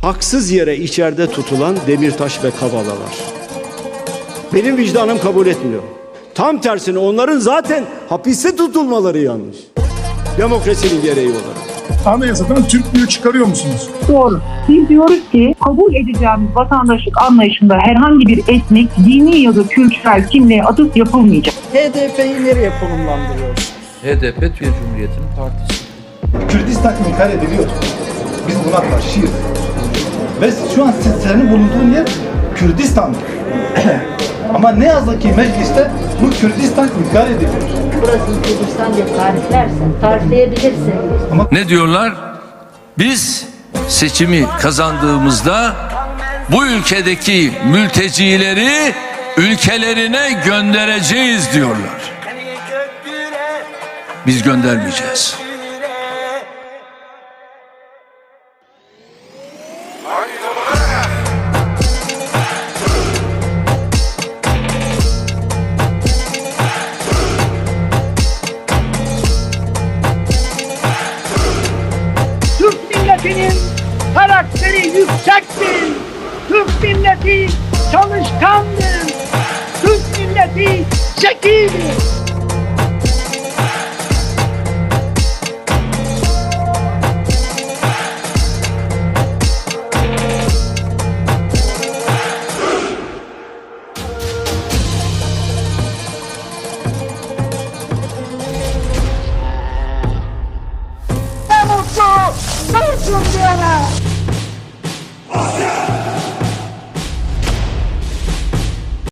haksız yere içeride tutulan Demirtaş ve Kabalalar. Benim vicdanım kabul etmiyor. Tam tersine onların zaten hapiste tutulmaları yanlış. Demokrasinin gereği olarak. Anayasadan Türklüğü çıkarıyor musunuz? Doğru. Biz diyoruz ki kabul edeceğimiz vatandaşlık anlayışında herhangi bir etnik, dini ya da kültürel kimliğe atıf yapılmayacak. HDP'yi nereye konumlandırıyoruz? HDP Türkiye Cumhuriyeti'nin partisi. Kürdistan inkar ediliyor. Biz buna karşıyız. Ve şu an se- senin bulunduğun yer Kürdistan. Ama ne yazık ki mecliste bu Kürdistan inkar ediliyor. Burası Kürdistan diye tariflersen, tarifleyebilirsin. Ne diyorlar? Biz seçimi kazandığımızda bu ülkedeki mültecileri ülkelerine göndereceğiz diyorlar. Biz göndermeyeceğiz. Türk milletinin karakteri yüksektir. Türk milleti çalışkandır. Türk milleti zekidir. Come on,